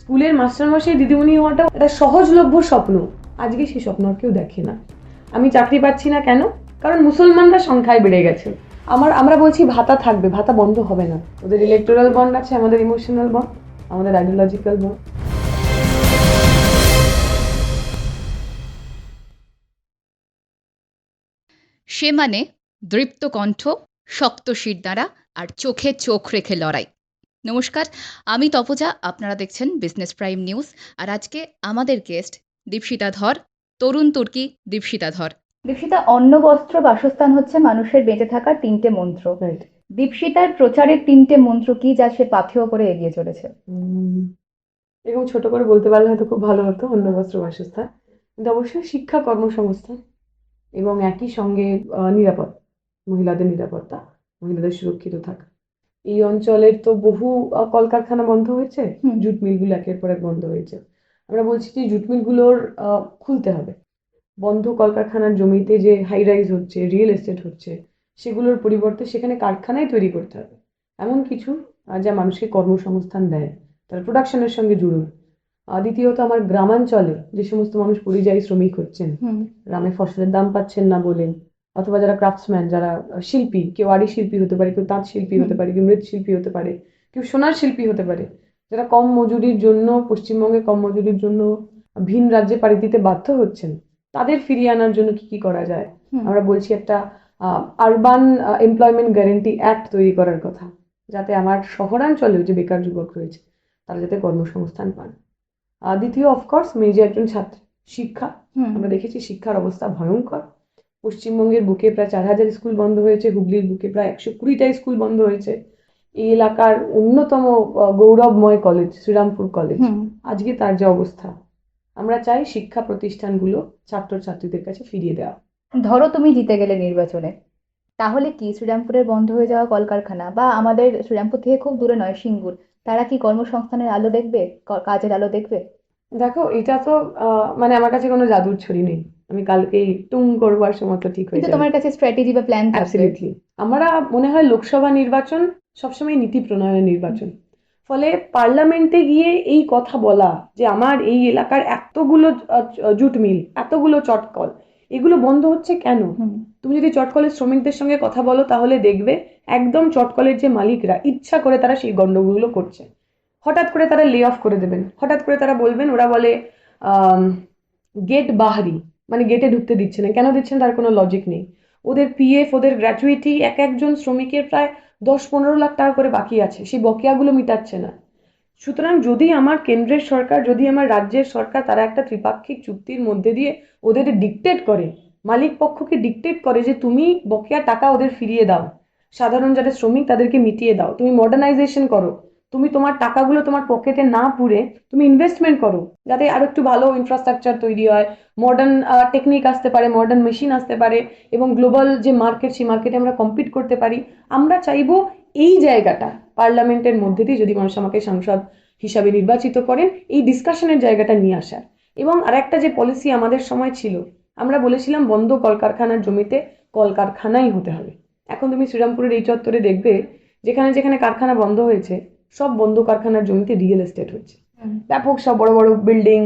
স্কুলের মাস্টারমশাই দিদিমণি হওয়াটা একটা সহজলভ্য স্বপ্ন। আজকে সেই স্বপ্ন আর কেউ দেখে না। আমি চাকরি পাচ্ছি না কেন? কারণ মুসলমানরা সংখ্যায় বেড়ে গেছে। আমার, আমরা বলছি ভাতা থাকবে, ভাতা বন্ধ হবে না। ওদের ইলেকটোরাল বন্ড আছে, আমাদের ইমোশনাল বন্ড আমাদের আইডিওলজিক্যাল বন্ড সে মানে দৃপ্ত কণ্ঠ শক্ত শির দ্বারা আর চোখে চোখ রেখে লড়াই। নমস্কার আমি তপজা আপনারা দেখছেন বিজনেস প্রাইম নিউজ আর আজকে আমাদের গেস্ট দীপশিতা ধর তরুণ তুর্কি দীপশিতা ধর। দীপশিতা অন্ন বস্ত্র বাসস্থান হচ্ছে মানুষের বেঁচে থাকার তিনটে মন্ত্র। দীপশিতার প্রচারের তিনটে মন্ত্র কি যা সে পাথেয় করে এগিয়ে চলেছে? এরকম ছোট করে বলতে পারলে হয়তো খুব ভালো হতো অন্য বস্ত্র বাসস্থান। কিন্তু অবশ্যই শিক্ষা কর্মসংস্থান এবং একই সঙ্গে নিরাপদ মহিলাদের নিরাপত্তা মহিলাদের সুরক্ষিত থাকা। এই অঞ্চলের তো বহু কলকারখানা বন্ধ হয়েছে। জুট মিলগুলো একের পর এক বন্ধ হয়েছে। আমরা বলছি যে জুট মিলগুলোর খুলতে হবে। বন্ধ কলকারখানার জমিতে যে হাই রাইজ হচ্ছে রিয়েল এস্টেট হচ্ছে সেগুলোর পরিবর্তে সেখানে কারখানায় তৈরি করতে হবে। এমন কিছু যা মানুষকে কর্মসংস্থান দেয় তারা প্রোডাকশনের সঙ্গে জুড়ুন দ্বিতীয়ত আমার গ্রামাঞ্চলে যে সমস্ত মানুষ পরিযায়ী শ্রমিক হচ্ছেন গ্রামে ফসলের দাম পাচ্ছেন না বলেন অথবা যারা ক্রাফটসম্যান যারা শিল্পী কেউ আড়ি শিল্পী হতে পারে কেউ তাঁত শিল্পী হতে পারে কেউ মৃৎশিল্পী হতে পারে কেউ সোনার শিল্পী হতে পারে যারা কম মজুরির জন্য পশ্চিমবঙ্গে কম মজুরির জন্য ভিন রাজ্যে পাড়ি দিতে বাধ্য হচ্ছেন তাদের ফিরিয়ে আনার জন্য কি কি করা যায়? আমরা বলছি একটা আরবান এমপ্লয়মেন্ট গ্যারেন্টি অ্যাক্ট তৈরি করার কথা যাতে আমার শহরাঞ্চলেও যে বেকার যুবক রয়েছে তারা যাতে কর্মসংস্থান পান। দ্বিতীয় অফকোর্স মেয়ে যে একজন ছাত্র শিক্ষা। আমরা দেখেছি শিক্ষার অবস্থা ভয়ঙ্কর। পশ্চিমবঙ্গের বুকে প্রায় চার হাজার স্কুল বন্ধ হয়েছে হুগলির বুকে প্রায় একশো কুড়িটা স্কুল বন্ধ হয়েছে। এই এলাকার অন্যতম গৌরবময় কলেজ শ্রীরামপুর কলেজ আজকে তার যে অবস্থা আমরা চাই শিক্ষা প্রতিষ্ঠানগুলো ছাত্রছাত্রীদের কাছে ফিরিয়ে দেওয়া। ধরো তুমি জিতে গেলে নির্বাচনে তাহলে কি শ্রীরামপুরের বন্ধ হয়ে যাওয়া কলকারখানা বা আমাদের শ্রীরামপুর থেকে খুব দূরে নয় সিঙ্গুর তারা কি কর্মসংস্থানের আলো দেখবে কাজের আলো দেখবে? দেখো এটা তো মানে আমার কাছে কোনো জাদুর ছড়ি নেই। আমি কালকেই টুং করবার সময় তো ঠিক হয়ে যাবে। তোমার কাছে স্ট্র্যাটেজি বা প্ল্যান অ্যাবসলিউটলি আমরা মনে হয় লোকসভা নির্বাচন সবসময় নীতি প্রণয়নের নির্বাচন। ফলে পার্লামেন্টে গিয়ে এই কথা বলা যে আমার এই এলাকার এতগুলো জুট মিল এতগুলো চটকল এগুলো বন্ধ হচ্ছে কেন? তুমি যদি চটকলের শ্রমিকদের সঙ্গে কথা বলো তাহলে দেখবে একদম চটকলের যে মালিকরা ইচ্ছা করে তারা সেই গন্ডগোলগুলো করছে। হঠাৎ করে তারা লে অফ করে দেবেন। হঠাৎ করে তারা বলবেন, ওরা বলে গেট বাহারি মানে গেটে ঢুকতে দিচ্ছে না। কেন দিচ্ছেন তার কোনো লজিক নেই। ওদের পিএফ ওদের গ্র্যাচুইটি এক একজন শ্রমিকের প্রায় দশ পনেরো লাখ টাকা করে বাকি আছে। সেই বকেয়াগুলো মিটাচ্ছে না। সুতরাং যদি আমার কেন্দ্রের সরকার, যদি আমার রাজ্যের সরকার তারা একটা ত্রিপাক্ষিক চুক্তির মধ্যে দিয়ে ওদের ডিকটেট করে, মালিক পক্ষকে ডিকটেট করে যে তুমি বকেয়া টাকা ওদের ফিরিয়ে দাও, সাধারণ যারা শ্রমিক তাদেরকে মিটিয়ে দাও, তুমি মডার্নাইজেশন করো তুমি তোমার টাকাগুলো তোমার পকেটে না পুরে তুমি ইনভেস্টমেন্ট করো, যাতে আরও একটু ভালো ইনফ্রাস্ট্রাকচার তৈরি হয় মডার্ন টেকনিক আসতে পারে মডার্ন মেশিন আসতে পারে, এবং গ্লোবাল যে মার্কেট সেই মার্কেটে আমরা কম্পিট করতে পারি। আমরা চাইব এই জায়গাটা পার্লামেন্টের মধ্যে দিয়ে যদি মানুষ আমাকে সাংসদ হিসাবে নির্বাচিত করেন, এই ডিসকাশনের জায়গাটা নিয়ে আসার। এবং আরেকটা যে পলিসি আমাদের সময় ছিল, আমরা বলেছিলাম বন্ধ কলকারখানার জমিতে কলকারখানাই হতে হবে। এখন তুমি শ্রীরামপুরের এই চত্বরে দেখবে, যেখানে যেখানে কারখানা বন্ধ হয়েছে সব বন্ধ কারখানার জমিতে রিয়েল এস্টেট হচ্ছে। ব্যাপক সব বড় বড় বিল্ডিং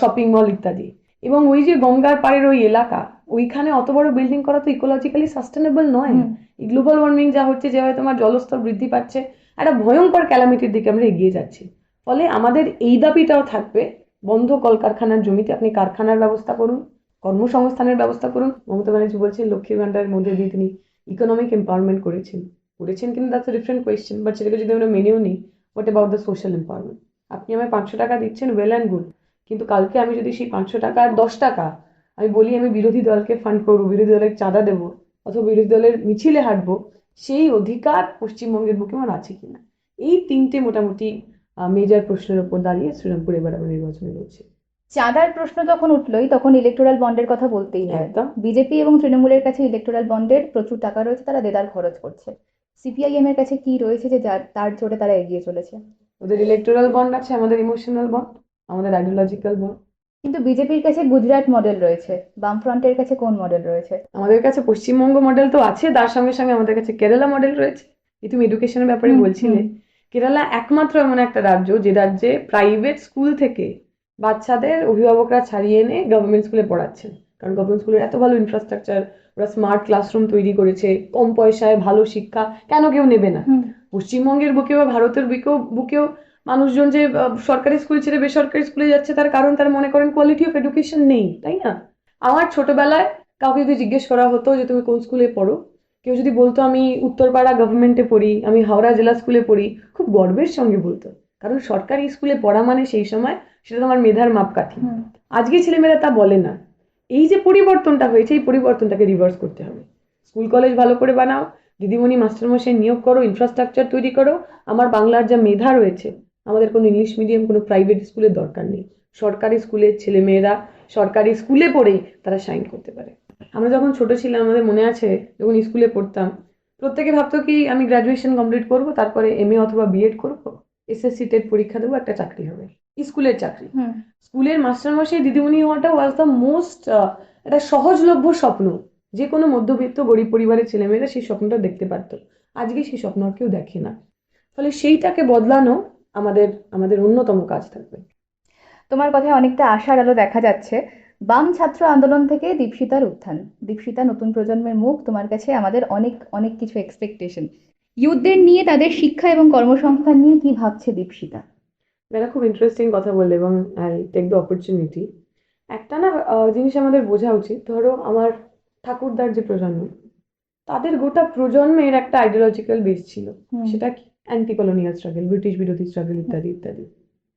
শপিং মল ইত্যাদি। এবং ওই যে গঙ্গার পাড়ের ওই এলাকা ওইখানে অত বড় বিল্ডিং করা তো ইকোলজিক্যালি সাস্টেনেবল নয়। এই গ্লোবাল ওয়ার্মিং যা হচ্ছে যেভাবে তোমার জলস্তর বৃদ্ধি পাচ্ছে একটা ভয়ঙ্কর ক্যালামিটির দিকে আমরা এগিয়ে যাচ্ছি। ফলে আমাদের এই দাবিটাও থাকবে বন্ধ কলকারখানার জমিতে আপনি কারখানার ব্যবস্থা করুন কর্মসংস্থানের ব্যবস্থা করুন। মমতা ব্যানার্জি বলছেন লক্ষ্মীর ভান্ডারের মধ্যে দিয়ে তিনি ইকোনমিক এম্পাওয়ারমেন্ট করেছেন। করেছেন কিন্তু দ্যাটস ডিফারেন্ট কোয়েশ্চেন বাট সেটাকে যদি আমরা মেনেও নিই what about the social empowerment আপনি আমায় পাঁচশো টাকা দিচ্ছেন ওয়েল অ্যান্ড গুড কিন্তু কালকে আমি যদি সেই পাঁচশো টাকা আর দশ টাকা আমি বলি আমি বিরোধী দলকে ফান্ড করব বিরোধী দলের চাঁদা দেবো অথবা বিরোধী দলের মিছিলে হাঁটবো সেই অধিকার পশ্চিমবঙ্গের বুকে আমার আছে কিনা? এই তিনটে মোটামুটি মেজর প্রশ্নের ওপর দাঁড়িয়ে শ্রীরামপুর এবার আবার নির্বাচনে লড়ছে চাঁদার প্রশ্ন যখন উঠলোই তখন ইলেকটোরাল বন্ডের কথা বলতেই হয় বিজেপি এবং তৃণমূলের কাছে ইলেকটোরাল বন্ডের প্রচুর টাকা রয়েছে তারা দেদার খরচ করছে। সিপিআইএম এর কাছে কি রয়েছে যে যার তার জোরে তারা এগিয়ে চলেছে? ওদের ইলেকটোরাল বন্ড আছে আমাদের ইমোশনাল বন্ড আমাদের আইডিওলজিক্যাল বন্ড কিন্তু বিজেপির কাছে গুজরাট মডেল রয়েছে বামফ্রন্টের কাছে কোন মডেল রয়েছে? আমাদের কাছে পশ্চিমবঙ্গ মডেল তো আছে তার সঙ্গে সঙ্গে আমাদের কাছে কেরালা মডেল রয়েছে। এই তুমি এডুকেশনের ব্যাপারে বলছিলে। কেরালা একমাত্র এমন একটা রাজ্য যে রাজ্যে প্রাইভেট স্কুল থেকে বাচ্চাদের অভিভাবকরা ছাড়িয়ে এনে গভর্নমেন্ট স্কুলে পড়াচ্ছেন কারণ গভর্নমেন্ট স্কুলের এত ভালো ইনফ্রাস্ট্রাকচার ওরা স্মার্ট ক্লাসরুম তৈরি করেছে কম পয়সায় ভালো শিক্ষা কেন কেউ নেবে না? পশ্চিমবঙ্গের বুকে বা ভারতের বুকেও বুকেও মানুষজন যে সরকারি স্কুল ছেড়ে বেসরকারি স্কুলে যাচ্ছে তার কারণ তারা মনে করেন কোয়ালিটি অফ এডুকেশন নেই তাই না? আমার ছোটবেলায় কাউকে যদি জিজ্ঞেস করা হতো যে তুমি কোন স্কুলে পড়ো? কেউ যদি বলতো আমি উত্তরপাড়া গভর্নমেন্টে পড়ি আমি হাওড়া জেলা স্কুলে পড়ি খুব গর্বের সঙ্গে বলতো। কারণ সরকারি স্কুলে পড়া মানে সেই সময় সেটা তোমার মেধার মাপকাঠি। আজকে ছেলেমেয়েরা তা বলে না। এই যে পরিবর্তনটা হয়েছে, এই পরিবর্তনটাকে রিভার্স করতে হবে। স্কুল কলেজ ভালো করে বানাও, দিদিমণি, মাস্টারমশাই নিয়োগ করো ইনফ্রাস্ট্রাকচার তৈরি করো। আমার বাংলার যা মেধা রয়েছে, আমাদের কোনো ইংলিশ মিডিয়াম কোনো প্রাইভেট স্কুলের দরকার নেই। সরকারি স্কুলের ছেলেমেয়েরা সরকারি স্কুলে পড়েই তারা সাইন করতে পারে। আমরা যখন ছোট ছিলাম, আমাদের মনে আছে, যখন স্কুলে পড়তাম, প্রত্যেকে ভাবতো কি, আমি গ্র্যাজুয়েশন কমপ্লিট করব, তারপরে এম এ অথবা বিএড করব? এসএসসি টেট পরীক্ষা দেবো, একটা চাকরি হবে। স্কুলের চাকরি। স্কুলের মাস্টারমশাই দিদিমণি হওয়াটা ওয়াজ দ্য মোস্ট একটা সহজলভ্য স্বপ্ন। যে কোনো মধ্যবিত্ত গরিব পরিবারের ছেলেমেয়েরা সেই স্বপ্নটা দেখতে পারত। আজকে সেই স্বপ্ন আর কেউ দেখে না। ফলে সেইটাকে বদলানো আমাদের আমাদের অন্যতম কাজ থাকবে। তোমার কথায় অনেকটা আশার আলো দেখা যাচ্ছে। বাম ছাত্র আন্দোলন থেকে দীপশিতার উত্থান। দীপশিতা নতুন প্রজন্মের মুখ তোমার কাছে আমাদের অনেক অনেক কিছু এক্সপেকটেশন ইউথদের নিয়ে তাদের শিক্ষা এবং কর্মসংস্থান নিয়ে কি ভাবছে দীপশিতা? এটা খুব ইন্টারেস্টিং কথা বললে এবং আই টেক দ্য অপরচুনিটি একটা না জিনিস আমাদের বোঝা উচিত। ধরো আমার ঠাকুরদার যে প্রজন্ম তাদের গোটা প্রজন্মের একটা আইডিওলজিক্যাল বেস ছিল। সেটা কি? অ্যান্টি কলোনিয়াল স্ট্রাগল ব্রিটিশ বিরোধী স্ট্রাগল ইত্যাদি ইত্যাদি।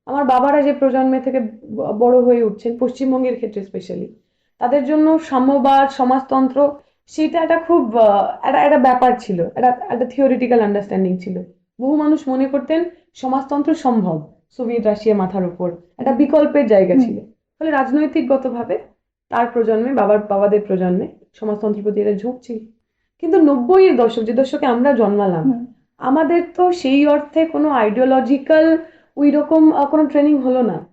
আমার বাবারা যে প্রজন্মে থেকে বড় হয়ে উঠছেন পশ্চিমবঙ্গের ক্ষেত্রে স্পেশালি তাদের জন্য সাম্যবাদ সমাজতন্ত্র সেটা একটা খুব একটা একটা ব্যাপার ছিল। একটা একটা থিওরিটিক্যাল আন্ডারস্ট্যান্ডিং ছিল। বহু মানুষ মনে করতেন সমাজতন্ত্র সম্ভব। সোভিয়েত রাশিয়া মাথার উপর। একটা বিকল্পের জায়গা ছিল। ফলে রাজনৈতিকগতভাবে তার প্রজন্মে বাবার বাবাদের প্রজন্মে সমাজতন্ত্রের প্রতি একটা ঝোঁক ছিল কিন্তু নব্বইয়ের দশক যে দশকে আমরা জন্মালাম আমাদের তো সেই অর্থে কোনো আইডিওলজিক্যাল ওই রকম কোনো ট্রেনিং হলো না।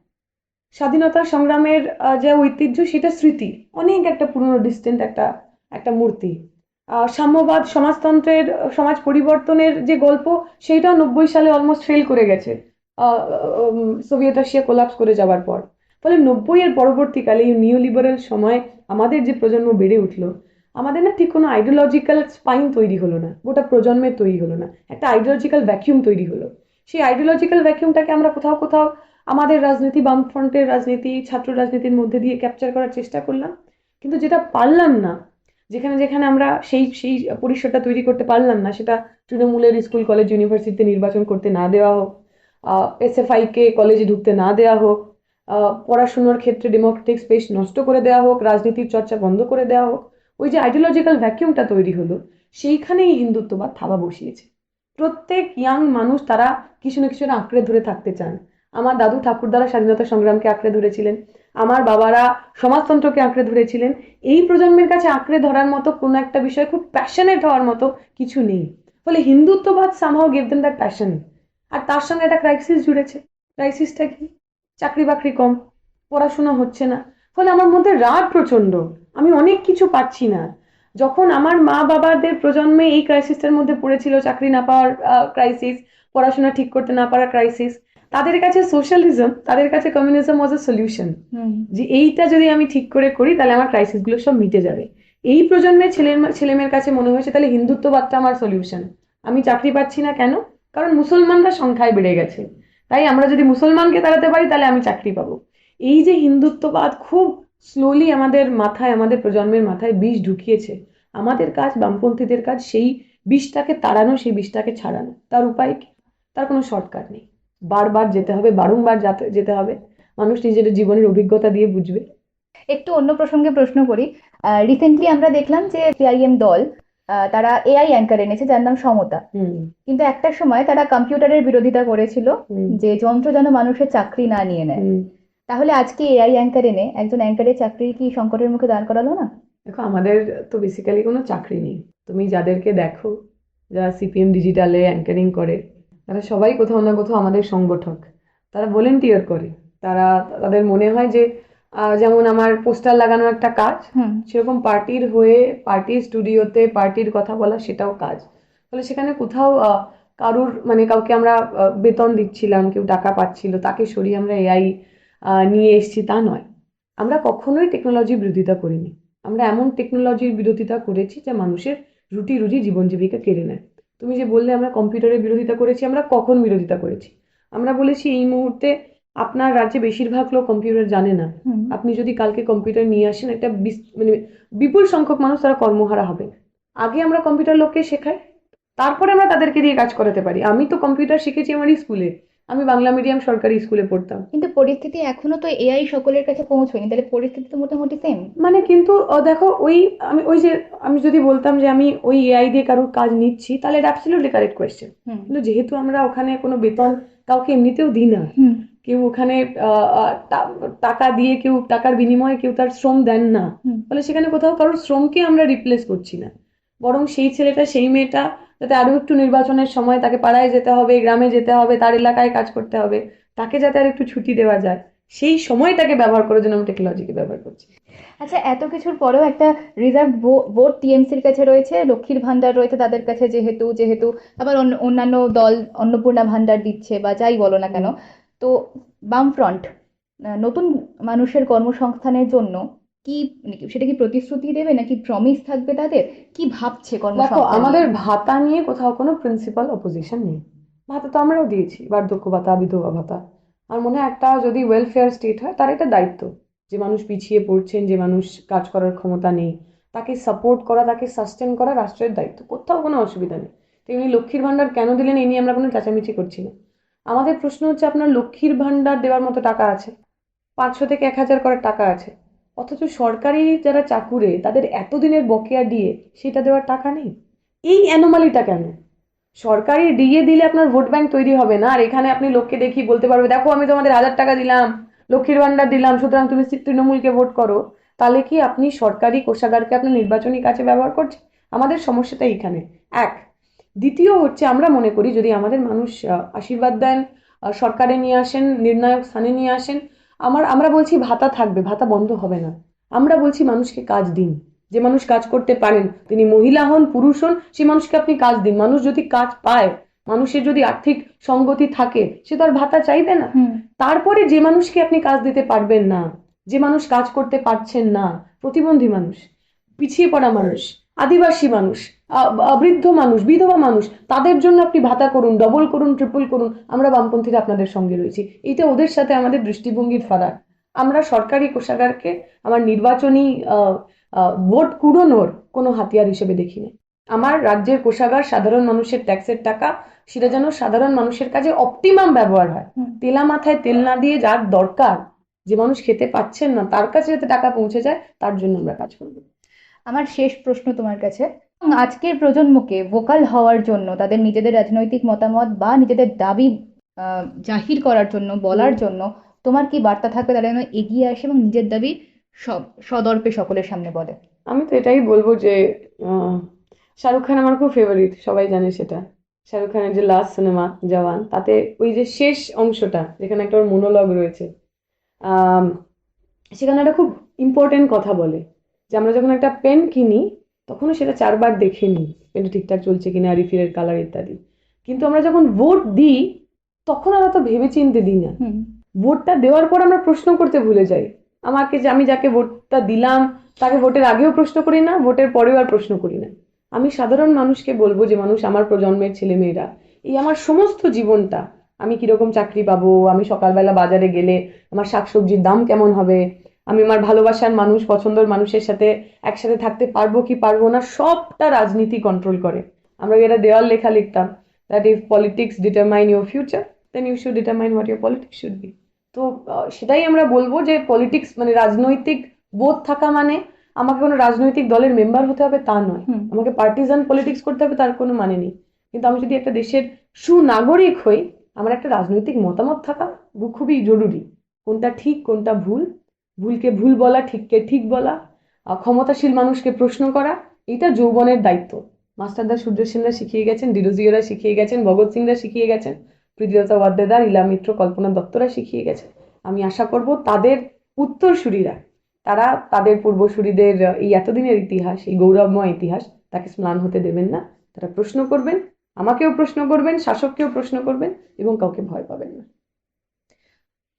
স্বাধীনতা সংগ্রামের যে ঐতিহ্য সেটা স্মৃতি অনেক একটা পুরনো ডিস্টেন্ট একটা একটা মূর্তি। আহ, সাম্যবাদ সমাজতন্ত্রের সমাজ পরিবর্তনের যে গল্প সেইটাও নব্বই সালে অলমোস্ট ফেল করে গেছে। সোভিয়েত রাশিয়া কোলাপস করে যাওয়ার পর। ফলে নব্বই এর পরবর্তীকালে এই নিউ লিবারেল সময় আমাদের যে প্রজন্ম বেড়ে উঠল, আমাদের না ঠিক কোনো আইডিওলজিক্যাল স্পাইন তৈরি হলো না, গোটা প্রজন্মের তৈরি হলো না, একটা আইডিওলজিক্যাল ভ্যাকিউম তৈরি হলো। সেই আইডিওলজিক্যাল ভ্যাকিউমটাকে আমরা কোথাও কোথাও আমাদের রাজনীতি বামফ্রন্টের রাজনীতি, ছাত্র রাজনীতির মধ্যে দিয়ে ক্যাপচার করার চেষ্টা করলাম। কিন্তু যেটা পারলাম না, যেখানে যেখানে আমরা সেই সেই পরিসরটা তৈরি করতে পারলাম না, সেটা তৃণমূলের স্কুল কলেজ ইউনিভার্সিটিতে নির্বাচন করতে না দেওয়া হোক এসএফআই কে কলেজে ঢুকতে না দেওয়া হোক পড়াশুনোর ক্ষেত্রে ডেমোক্রেটিক স্পেস নষ্ট করে দেওয়া হোক, রাজনীতির চর্চা বন্ধ করে দেওয়া হোক, ওই যে আইডিওলজিক্যাল ভ্যাকিউমটা তৈরি হলো, সেইখানেই হিন্দুত্ববাদ থাবা বসিয়েছে। প্রত্যেক ইয়াং মানুষ তারা কিছু না কিছু আঁকড়ে ধরে থাকতে চান। আমার দাদু ঠাকুরদারা স্বাধীনতা সংগ্রামকে আঁকড়ে ধরেছিলেন, আমার বাবারা সমাজতন্ত্রকে আঁকড়ে ধরেছিলেন, এই প্রজন্মের কাছে আঁকড়ে ধরার মতো কোনো একটা বিষয় খুব প্যাশনেট হওয়ার মতো কিছু নেই। ফলে হিন্দুত্ববাদ somehow gave them that passion আর তার সঙ্গে একটা ক্রাইসিস জুড়েছে। ক্রাইসিসটা কি? চাকরি বাকরি কম পড়াশোনা হচ্ছে না। ফলে আমার মধ্যে রাগ প্রচণ্ড। আমি অনেক কিছু পাচ্ছি না। যখন আমার মা বাবাদের প্রজন্মে এই ক্রাইসিসের মধ্যে পড়েছিল চাকরি না পাওয়ার ক্রাইসিস পড়াশোনা ঠিক করতে না পারার ক্রাইসিস তাদের কাছে সোশ্যালিজম তাদের কাছে কমিউনিজম ওয়াজ এ সলিউশন যে এইটা যদি আমি ঠিক করে করি তাহলে আমার ক্রাইসিসগুলো সব মিটে যাবে। এই প্রজন্মের ছেলে ছেলেমেয়ের কাছে মনে হয়েছে তাহলে হিন্দুত্ববাদটা আমার সলিউশন আমি চাকরি পাচ্ছি না কেন? কারণ মুসলমানরা সংখ্যায় বেড়ে গেছে। তাই আমরা যদি মুসলমানকে তাড়াতে পারি, তাহলে আমি চাকরি পাবো। এই যে হিন্দুত্ববাদ খুব স্লোলি আমাদের মাথায়, আমাদের প্রজন্মের মাথায় বিষ ঢুকিয়েছে। আমাদের কাজ, বামপন্থীদের কাজ, সেই বিষটাকে তাড়ানো, সেই বিষটাকে ছাড়ানো। তার উপায় কি? তার কোনো শর্টকাট নেই। বারবার যেতে হবে, বারংবার যাতে- হবে। মানুষ নিজের জীবনের অভিজ্ঞতা দিয়ে বুঝবে। একটু অন্য প্রসঙ্গে প্রশ্ন করি। রিসেন্টলি আমরা দেখলাম যে সিআইএম দল তারা এআই অ্যাঙ্কার এনেছে যার নাম সমতা। কিন্তু একটা সময় তারা কম্পিউটারের বিরোধিতা করেছিল যে যন্ত্র যেন মানুষের চাকরি না নিয়ে নেয়। তাহলে আজকে এআই অ্যাঙ্কার এনে একজন অ্যাঙ্কারের চাকরি কি সংকটের মুখে দাঁড় করালো না? দেখো আমাদের তো বেসিক্যালি কোনো চাকরি নেই। তুমি যাদেরকে দেখো যারা সিপিএম ডিজিটালে অ্যাঙ্কারিং করে তারা সবাই কোথাও না কোথাও আমাদের সংগঠক। তারা ভলেন্টিয়ার করে। তারা তাদের মনে হয় যে যেমন আমার পোস্টার লাগানো একটা কাজ হুম। সেরকম পার্টির হয়ে পার্টির স্টুডিওতে পার্টির কথা বলা সেটাও কাজ। তাহলে সেখানে কোথাও কারুর মানে কাউকে আমরা বেতন দিচ্ছিলাম কেউ টাকা পাচ্ছিল তাকে সরিয়ে আমরা এআই নিয়ে এসেছি তা নয়। আমরা কখনোই টেকনোলজির বিরোধিতা করিনি। আমরা এমন টেকনোলজির বিরোধিতা করেছি যা মানুষের রুটি রুজি জীবন জীবিকা কেড়ে নেয়। তুমি যে বললে আমরা কম্পিউটারের বিরোধিতা করেছি আমরা কখন বিরোধিতা করেছি? আমরা বলেছি এই মুহূর্তে আপনার রাজ্যে বেশিরভাগ লোক কম্পিউটার জানে না। আপনি যদি কালকে কম্পিউটার নিয়ে আসেন একটা মানে বিপুল সংখ্যক মানুষ তারা কর্মহারা হবে। আগে আমরা কম্পিউটার লোককে শেখাই তারপরে আমরা তাদেরকে দিয়ে কাজ করাতে পারি। আমি তো কম্পিউটার শিখেছি আমার স্কুলে। আমি বাংলা মিডিয়াম সরকারি স্কুলে পড়তাম। কিন্তু পরিস্থিতি এখনও তো এআই সকলের কাছে পৌঁছয়নি। তাহলে পরিস্থিতি তো মোটামুটি সেম মানে কিন্তু দেখো ওই আমি ওই যে আমি যদি বলতাম যে আমি ওই এআই দিয়ে কারোর কাজ নিচ্ছি তাহলে এটা অ্যাবসলিউটলি কারেক্ট কোয়েশ্চেন কিন্তু যেহেতু আমরা ওখানে কোনো বেতন কাউকে এমনিতেও দিই না কেউ ওখানে টাকা দিয়ে কেউ টাকার বিনিময়ে কেউ তার শ্রম দেন না। ফলে সেখানে কোথাও কারোর শ্রমকে আমরা রিপ্লেস করছি না। বরং সেই ছেলেটা সেই মেয়েটা যাতে আরও একটু নির্বাচনের সময় তাকে পাড়ায় যেতে হবে গ্রামে যেতে হবে তার এলাকায় কাজ করতে হবে তাকে যাতে আর একটু ছুটি দেওয়া যায় সেই সময়টাকে ব্যবহার করার জন্য আমি টেকনোলজিকে ব্যবহার করছি। আচ্ছা এত কিছুর পরেও একটা রিজার্ভ বোর্ড টিএমসির কাছে রয়েছে লক্ষ্মীর ভান্ডার রয়েছে তাদের কাছে যেহেতু যেহেতু আবার অন্য- অন্যান্য দল অন্নপূর্ণা ভান্ডার দিচ্ছে বা যাই বলো না কেন। তো বামফ্রন্ট নতুন মানুষের কর্মসংস্থানের জন্য কি মানে সেটা কি প্রতিশ্রুতি দেবে নাকি প্রমিস থাকবে তাদের? কি ভাবছে কর্মসংস্থান? আমাদের ভাতা নিয়ে কোথাও কোনো প্রিন্সিপাল অপোজিশন নেই। ভাতা তো আমরাও দিয়েছি, বার্ধক্য ভাতা, বিধবা ভাতা। আর মনে হয় একটা যদি ওয়েলফেয়ার স্টেট হয়, তার এটা দায়িত্ব। যে মানুষ পিছিয়ে পড়ছেন, যে মানুষ কাজ করার ক্ষমতা নেই, তাকে সাপোর্ট করা, তাকে সাস্টেন করা রাষ্ট্রের দায়িত্ব। কোথাও কোনো অসুবিধা নেই। তেমনি লক্ষ্মীর ভাণ্ডার কেন দিলেন এই নিয়ে আমরা কোনো চেঁচামেচি করছি না। আমাদের প্রশ্ন হচ্ছে আপনার লক্ষ্মীর ভাণ্ডার দেওয়ার মতো টাকা আছে। পাঁচশো থেকে এক হাজার করার টাকা আছে। অথচ সরকারি যারা চাকুরে, তাদের এতদিনের বকেয়া দিয়ে সেটা দেওয়ার টাকা নেই। এই অ্যানোমালিটা কেন? সরকারি ডিএ দিলে আপনার ভোট ব্যাংক তৈরি হবে না। আর এখানে আপনি লোককে দেখি বলতে পারবে, দেখো, আমি তোমাদের হাজার টাকা দিলাম, লক্ষ্মীর ভাণ্ডার দিলাম, সুতরাং তুমি তৃণমূলকে ভোট করো। তাহলে কি আপনি সরকারি কোষাগারকে আপনি নির্বাচনী কাজে ব্যবহার করছেন? আমাদের সমস্যাটা এইখানে। এক দ্বিতীয় হচ্ছে আমরা মনে করি যদি আমাদের মানুষ আশীর্বাদ দেন সরকারে নিয়ে আসেন নির্ণায়ক স্থানে নিয়ে আসেন আমার আমরা বলছি ভাতা থাকবে ভাতা বন্ধ হবে না। আমরা বলছি মানুষকে কাজ দিন। যে মানুষ কাজ করতে পারেন তিনি মহিলা হন পুরুষ হন সেই মানুষকে আপনি কাজ দিন। মানুষ যদি কাজ পায় মানুষের যদি আর্থিক সঙ্গতি থাকে সে তো আর ভাতা চাইবে না। তারপরে যে মানুষকে আপনি কাজ দিতে পারবেন না যে মানুষ কাজ করতে পারছেন না প্রতিবন্ধী মানুষ পিছিয়ে পড়া মানুষ আদিবাসী মানুষ বৃদ্ধ মানুষ বিধবা মানুষ তাদের জন্য আপনি ভাতা করুন ডবল করুন ট্রিপল করুন আমরা বামপন্থীরা আপনাদের সঙ্গে রয়েছি। এটা ওদের সাথে আমাদের দৃষ্টিভঙ্গির ফারাক। আমরা সরকারি কোষাগারকে আমার নির্বাচনী ভোট কুড়োনোর কোনো হাতিয়ার হিসেবে দেখি না আমার রাজ্যের কোষাগার সাধারণ মানুষের ট্যাক্সের টাকা সেটা যেন সাধারণ মানুষের কাছে অপটিমাম ব্যবহার হয়। তেলা মাথায় তেল না দিয়ে যার দরকার যে মানুষ খেতে পাচ্ছেন না তার কাছে যাতে টাকা পৌঁছে যায় তার জন্য আমরা কাজ করব। আমার শেষ প্রশ্ন তোমার কাছে। আজকের প্রজন্মকে ভোকাল হওয়ার জন্য তাদের নিজেদের রাজনৈতিক মতামত বা নিজেদের দাবি জাহির করার জন্য বলার জন্য তোমার কি বার্তা থাকবে? তারা যেন এগিয়ে আসে এবং নিজের দাবি সব সদর্পে সকলের সামনে বলে। আমি তো এটাই বলব যে শাহরুখ খান আমার খুব ফেভারিট সবাই জানে সেটা। শাহরুখ খানের যে লাস্ট সিনেমা জওয়ান তাতে ওই যে শেষ অংশটা যেখানে একটা ওর মনোলগ রয়েছে সেখানে একটা খুব ইম্পর্টেন্ট কথা বলে। যে আমরা যখন একটা পেন কিনি তখনও সেটা চারবার দেখে নিই পেনটা ঠিকঠাক চলছে কিনা রিফিলের কালার ইত্যাদি। কিন্তু আমরা যখন ভোট দিই তখন আমরা তো ভেবে চিন্তে দিই না। ভোটটা দেওয়ার পর আমরা প্রশ্ন করতে ভুলে যাই। আমাকে যে আমি যাকে ভোটটা দিলাম তাকে ভোটের আগেও প্রশ্ন করি না ভোটের পরেও আর প্রশ্ন করি না। আমি সাধারণ মানুষকে বলব যে মানুষ আমার প্রজন্মের ছেলেমেয়েরা এই আমার সমস্ত জীবনটা আমি কীরকম চাকরি পাবো আমি সকালবেলা বাজারে গেলে আমার শাকসবজির দাম কেমন হবে আমি আমার ভালোবাসার মানুষ পছন্দের মানুষের সাথে একসাথে থাকতে পারব কি পারব না সবটা রাজনীতি কন্ট্রোল করে। আমরা এটা দেওয়াল লেখা লিখতাম that if politics determine your future then you should determine what your politics should be তো সেটাই আমরা বলব যে পলিটিক্স মানে রাজনৈতিক বোধ থাকা মানে আমাকে কোনো রাজনৈতিক দলের মেম্বার হতে হবে তা নয়। আমাকে পার্টিজান পলিটিক্স করতে হবে তার কোনো মানে নেই। কিন্তু আমি যদি একটা দেশের সুনাগরিক হই আমার একটা রাজনৈতিক মতামত থাকা খুবই জরুরি। কোনটা ঠিক কোনটা ভুল ভুলকে ভুল বলা, ঠিককে ঠিক বলা ক্ষমতাশীল মানুষকে প্রশ্ন করা, এটা যৌবনের দায়িত্ব। মাস্টারদা সূর্য সেনরা শিখিয়ে গেছেন ডিরোজিওরা শিখিয়ে গেছেন, ভগৎ সিংরা শিখিয়ে গেছেন, প্রীতিলতা ওয়াদ্দেদার, ইলা মিত্র, কল্পনা দত্তরা শিখিয়ে গেছেন। আমি আশা করব তাদের উত্তরসূরিরা, তারা তাদের পূর্বসূরিদের, এই এতদিনের ইতিহাস, এই গৌরবময় ইতিহাস, তাকে স্নান হতে দেবেন না। তারা প্রশ্ন করবেন, আমাকেও প্রশ্ন করবেন, শাসককেও প্রশ্ন করবেন, এবং কাউকে ভয় পাবেন না।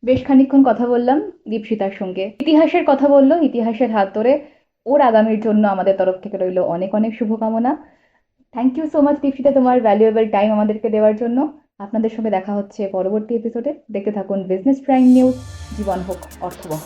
বেশ খানিকক্ষণ কথা বললাম দীপশিতার সঙ্গে। ইতিহাসের কথা বলল, ইতিহাসের হাত ধরে ওর আগামীর জন্য আমাদের তরফ থেকে রইল অনেক অনেক শুভকামনা। Thank you so much Dipsita তোমার ভ্যালুয়েবল টাইম আমাদেরকে দেওয়ার জন্য। আপনাদের সঙ্গে দেখা হচ্ছে পরবর্তী এপিসোডে দেখতে থাকুন বিজনেস প্রাইম নিউজ জীবন হোক, অর্থবহ।